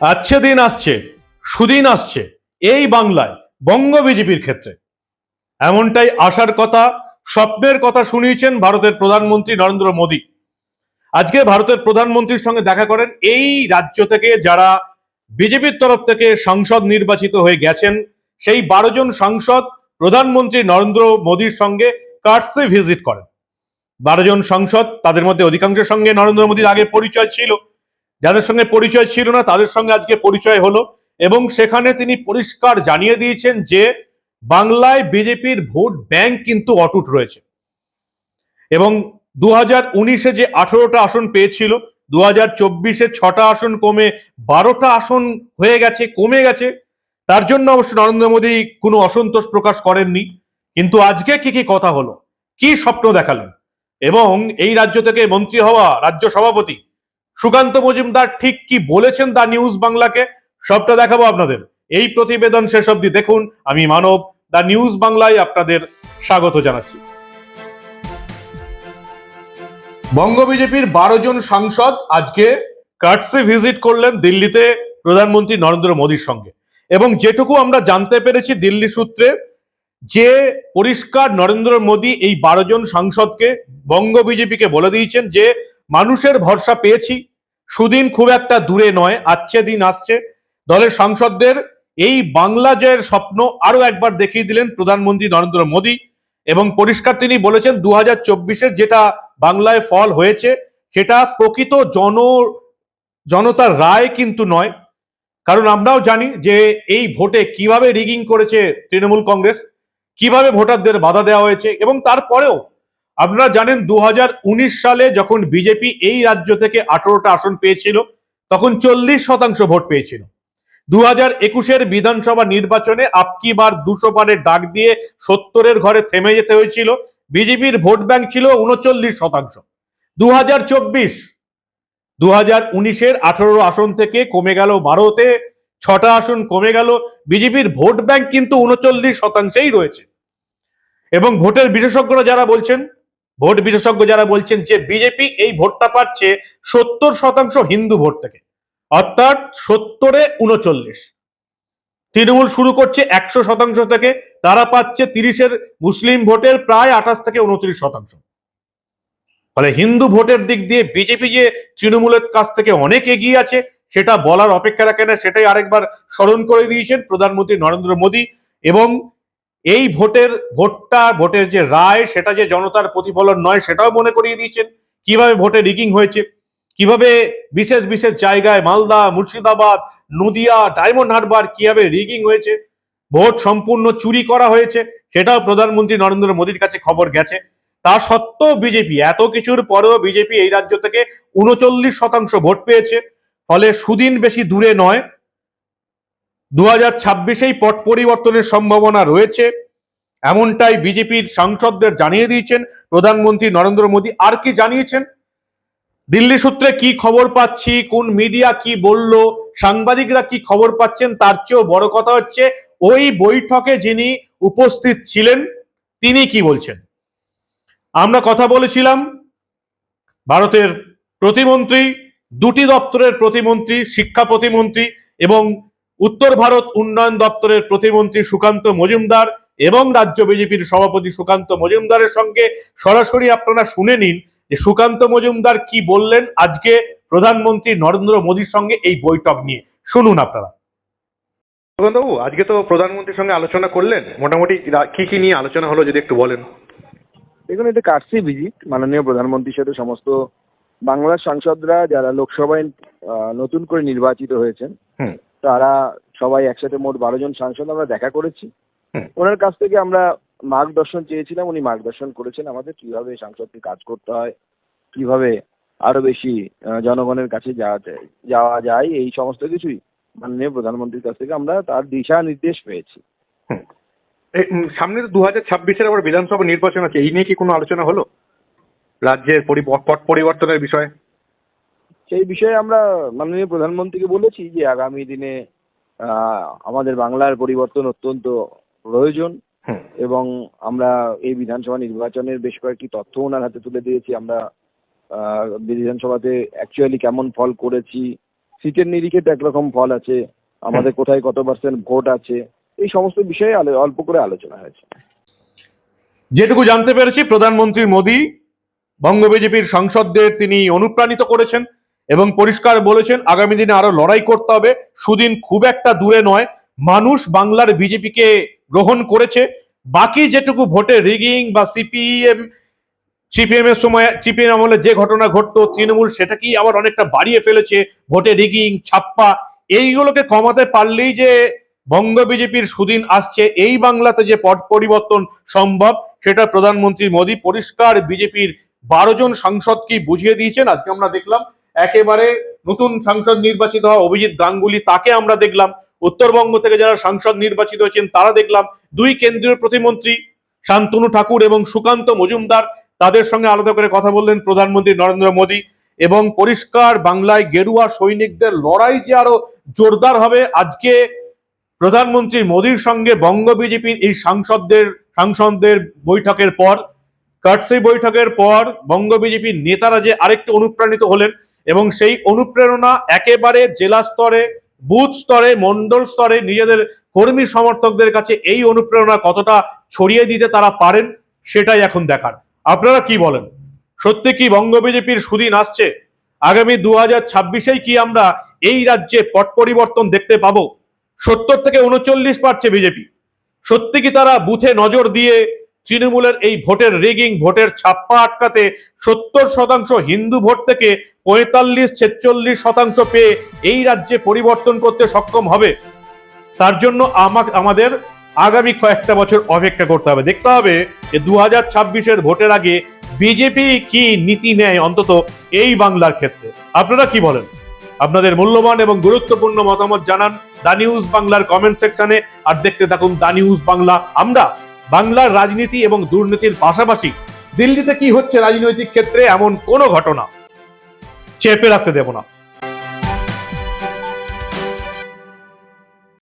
আচ্ছে দিন আসছে, সুদিন আসছে, এই বাংলায়, বঙ্গ বিজেপির ক্ষেত্রে। এমনটাই আশার কথা, স্বপ্নের কথা শুনিয়েছেন ভারতের প্রধানমন্ত্রী নরেন্দ্র মোদী। আজকে ভারতের প্রধানমন্ত্রীর সঙ্গে দেখা করেন এই রাজ্য থেকে যারা বিজেপির তরফ থেকে সাংসদ নির্বাচিত হয়ে গেছেন, সেই বারো জন সাংসদ প্রধানমন্ত্রী নরেন্দ্র মোদীর সঙ্গে কার্সে ভিজিট করেন। বারো জন সাংসদ, তাদের মধ্যে অধিকাংশের সঙ্গে নরেন্দ্র মোদীর আগে পরিচয় ছিল। যাদের সঙ্গে পরিচয় ছিল না, তাদের সঙ্গে আজকে পরিচয় হলো এবং সেখানে তিনি পরিষ্কার জানিয়ে দিয়েছেন যে বাংলায় বিজেপির ভোট ব্যাংক কিন্তু অটুট রয়েছে। এবং দু হাজার উনিশে যে আঠেরোটা আসন পেয়েছিল দু হাজার চব্বিশে ছটা আসন কমে বারোটা আসন হয়ে গেছে, কমে গেছে। তার জন্য অবশ্য নরেন্দ্র মোদী কোনো অসন্তোষ প্রকাশ করেননি। কিন্তু আজকে কি কি কথা হলো, কি স্বপ্ন দেখালেন? এবং এই রাজ্য থেকে মন্ত্রী হওয়া রাজ্য সভাপতি সুকান্ত মজুমদার ঠিক কি বলেছেন দা নিউজ বাংলাকে? সবটা দেখাবো আপনাদের। এই প্রতিবেদন শেষ অবধি দেখুন। আমি মানব, দা নিউজ বাংলায় আপনাদের স্বাগত জানাচ্ছি। বঙ্গ বিজেপির বারো জন সাংসদ আজকে কাটসে ভিজিট করলেন দিল্লিতে প্রধানমন্ত্রী নরেন্দ্র মোদীর সঙ্গে। এবং যেটুকু আমরা জানতে পেরেছি দিল্লি সূত্রে, যে পরিষ্কার নরেন্দ্র মোদী এই বারো জন সাংসদকে বঙ্গ বিজেপিকে বলে দিয়েছেন যে মানুষের ভরসা পেয়েছি। সুদিন খুব একটা দূরে নয় আচ্ছে দিন আসছে। দলের সাংসদদের এই বাংলা জয়ের স্বপ্ন আরও একবার দেখিয়ে দিলেন প্রধানমন্ত্রী নরেন্দ্র মোদী। এবং পরিষ্কার তিনি বলেছেন দু হাজার যেটা বাংলায় ফল হয়েছে, সেটা প্রকৃত জন, জনতার রায় কিন্তু নয়। কারণ আমরাও জানি যে এই ভোটে কীভাবে রিগিং করেছে তৃণমূল কংগ্রেস, কীভাবে ভোটারদের বাধা দেওয়া হয়েছে এবং তারপরেও আপনারা জানেন দু হাজার উনিশ সালে যখন বিজেপি এই রাজ্য থেকে আঠারোটা আসন পেয়েছিল, তখন চল্লিশ শতাংশ ভোট পেয়েছিল। দু হাজার একুশের বিধানসভা নির্বাচনে আপকি বার দুশো পারের ডাক দিয়ে সত্তরের ঘরে থেমে যেতে হয়েছিল। বিজেপির ভোট ব্যাংক ছিল উনচল্লিশ শতাংশ। দু হাজার চব্বিশ দু হাজার উনিশের আঠারো আসন থেকে কমে গেল বারোতে, ছটা আসন কমে গেল। বিজেপির ভোট ব্যাংক কিন্তু উনচল্লিশ শতাংশেই রয়েছে। এবং ভোটের বিশেষজ্ঞরা যারা বলছেন ভোট বিশেষজ্ঞ যারা বলছেন যে বিজেপি এই ভোটটা পাচ্ছে সত্তর শতাংশ হিন্দু ভোট থেকে, অর্থাৎ সত্তরে উনচল্লিশ। তৃণমূল শুরু করছে একশো শতাংশ থেকে, তারা পাচ্ছে তিরিশের মুসলিম ভোটের প্রায় আঠাশ থেকে উনত্রিশ শতাংশ। ফলে হিন্দু ভোটের দিক দিয়ে বিজেপি যে তৃণমূলের কাছ থেকে অনেক এগিয়ে আছে, সেটা বলার অপেক্ষা রাখে না, সেটাই আরেকবার স্মরণ করে দিয়েছেন প্রধানমন্ত্রী নরেন্দ্র মোদী এবং এই ভোটের ভোটটা, ভোটের যে রায়, সেটা যে জনতার প্রতিফলন নয়, সেটাও মনে করিয়ে দিয়েছেন। কীভাবে ভোটে রিগিং হয়েছে? কীভাবে বিশেষ বিশেষ জায়গায় মালদা, মুর্শিদাবাদ, নদিয়া, ডায়মন্ড হারবার কীভাবে রিগিং হয়েছে? ভোট সম্পূর্ণ চুরি করা হয়েছে, সেটাও প্রধানমন্ত্রী নরেন্দ্র মোদীর কাছে খবর গেছে। তা সত্ত্বেও বিজেপি, এত কিছুর পরেও বিজেপি এই রাজ্য থেকে উনচল্লিশ শতাংশ ভোট পেয়েছে, ফলে সুদিন বেশি দূরে নয়। দু হাজার ছাব্বিশেই পট পরিবর্তনের সম্ভাবনা রয়েছে। এমনটাই বিজেপির সাংসদদের জানিয়ে দিয়েছেন প্রধানমন্ত্রী নরেন্দ্র মোদী। আর কি জানিয়েছেন? দিল্লি সূত্রে কি খবর পাচ্ছি? কোন মিডিয়া কি বলল? সাংবাদিকরা কি খবর পাচ্ছেন? তার চেয়েও বড় কথা হচ্ছে, ওই বৈঠকে যিনি উপস্থিত ছিলেন, তিনি কি বলছেন? আমরা কথা বলেছিলাম, ভারতের প্রতিমন্ত্রী, দুটি দপ্তরের প্রতিমন্ত্রী, শিক্ষা প্রতিমন্ত্রী এবং উত্তর ভারত উন্নয়ন দপ্তরের প্রতিমন্ত্রী সুকান্ত মজুমদার এবং রাজ্য বিজেপির সভাপতি সুকান্ত মজুমদারের সঙ্গে সরাসরি আপনারা শুনে নিন যে সুকান্ত মজুমদার কি বললেন আজকে প্রধানমন্ত্রী নরেন্দ্র মোদীর সঙ্গে এই বৈঠক নিয়ে। শুনুন আপনারা। বাবু আজকে তো প্রধানমন্ত্রীর সঙ্গে আলোচনা করলেন। মোটামুটি কি কি নিয়ে আলোচনা হলো যদি একটু বলেন? দেখুন এটা কাটসি ভিজিট মাননীয় প্রধানমন্ত্রীর সাথে সমস্ত বাংলার সাংসদরা যারা লোকসভায় আহ, নতুন করে নির্বাচিত হয়েছেন হুম। তারা সবাই একসাথে মোট বারো জন সাংসদ আমরা দেখা করেছি। ওনার কাছ থেকে আমরা মার্গদর্শন চেয়েছিলাম। উনি মার্গদর্শন করেছেন আমাদের কীভাবে সাংসদকে কাজ করতে হয় কীভাবে আরও বেশি জনগণের কাছে যাওয়া যায় যাওয়া যায় এই সমস্ত কিছুই মাননীয় প্রধানমন্ত্রীর কাছ থেকে আমরা তার দিশা নির্দেশ পেয়েছি। সামনে তো দু হাজার ছাব্বিশের আবার বিধানসভা নির্বাচন আছে এই নিয়ে কি কোনো আলোচনা হলো? রাজ্যের পট পরিবর্তনের বিষয়ে? সেই বিষয়ে আমরা মাননীয় প্রধানমন্ত্রীকে বলেছি যে আগামী দিনে আমাদের বাংলার পরিবর্তন অত্যন্ত প্রয়োজন এবং আমরা এই বিধানসভা নির্বাচনের বেশ কয়েকটি তথ্য ওনার হাতে তুলে দিয়েছি। আমরা বিধানসভাতে অ্যাকচুয়ালি কেমন ফল করেছি সিটের নিরিখে তো একরকম ফল আছে আমাদের কোথায় কত পার্সেন্ট ভোট আছে এই সমস্ত বিষয়ে অল্প করে আলোচনা হয়েছে। যেটুকু জানতে পেরেছি প্রধানমন্ত্রী মোদী বঙ্গ বিজেপির সাংসদদের তিনি অনুপ্রাণিত করেছেন। এবং পরিষ্কার বলেছেন, আগামী দিনে আরও লড়াই করতে হবে। সুদিন খুব একটা দূরে নয়। মানুষ বাংলার বিজেপিকে গ্রহণ করেছে। বাকি যেটুকু ভোটে রিগিং বা সিপিএম সিপিএম এর সময়, সিপিএম আমলে যে ঘটনা ঘটতো, তৃণমূল সেটাকেই আবার অনেকটা বাড়িয়ে ফেলেছে। ভোটে রিগিং, ছাপ্পা, এইগুলোকে কমাতে পারলেই যে বঙ্গ বিজেপির সুদিন আসছে, এই বাংলাতে যে পট পরিবর্তন সম্ভব, সেটা প্রধানমন্ত্রী মোদী পরিষ্কার বিজেপির বারো জন সাংসদকে বুঝিয়ে দিয়েছেন? আজকে আমরা দেখলাম একেবারে নতুন সাংসদ নির্বাচিত হওয়া অভিজিৎ গাঙ্গুলি, তাকে আমরা দেখলাম। উত্তরবঙ্গ থেকে যারা সাংসদ নির্বাচিত হয়েছেন, তারা দেখলাম দুই কেন্দ্রীয় প্রতিমন্ত্রী শান্তনু ঠাকুর এবং সুকান্ত মজুমদার, তাদের সঙ্গে আলাদা করে কথা বললেন প্রধানমন্ত্রী নরেন্দ্র মোদী এবং পরিষ্কার বাংলায় গেরুয়া সৈনিকদের লড়াই যে আরও জোরদার হবে, আজকে প্রধানমন্ত্রী মোদীর সঙ্গে বঙ্গ বিজেপির এই সাংসদদের সাংসদদের বৈঠকের পর, কাটসি বৈঠকের পর বঙ্গ বিজেপির নেতারা যে আরেকটু অনুপ্রাণিত হলেন এবং সেই অনুপ্রেরণা একেবারে জেলা স্তরে, বুথ স্তরে, মন্ডল স্তরে নিজেদের কর্মী সমর্থকদের কাছে এই অনুপ্রেরণা কতটা ছড়িয়ে দিতে তারা পারেন সেটাই এখন দেখার। আপনারা কি বলেন? সত্যি কি বঙ্গ বিজেপির সুদিন আসছে? আগামী দু হাজার ছাব্বিশেই কি আমরা এই রাজ্যে পট পরিবর্তন দেখতে পাবো? সত্তর থেকে উনচল্লিশ পারছে বিজেপি। সত্যি কি তারা বুথে নজর দিয়ে তৃণমূলের এই ভোটের রিগিং ভোটের ছাপ্পা আটকাতে সত্তর শতাংশ হিন্দু ভোট থেকে পঁয়তাল্লিশ, ছেচল্লিশ শতাংশ পেয়ে এই রাজ্যে পরিবর্তন করতে সক্ষম হবে। তার জন্য আমা- আমাদের আগামী কয়েকটা বছর অপেক্ষা করতে হবে। দেখতে হবে যে দু হাজার ছাব্বিশের ভোটের আগে বিজেপি কি নীতি নেয় অন্তত এই বাংলার ক্ষেত্রে। আপনারা কি বলেন? আপনাদের মূল্যবান এবং গুরুত্বপূর্ণ মতামত জানান দা নিউজ বাংলার কমেন্ট সেকশনে। আর দেখতে থাকুন দা নিউজ বাংলা। আমরা বাংলার রাজনীতি এবং দুর্নীতির পাশাপাশি দিল্লিতে কি হচ্ছে রাজনৈতিক ক্ষেত্রে এমন কোনো ঘটনা? চেপে রাখতে দেব না।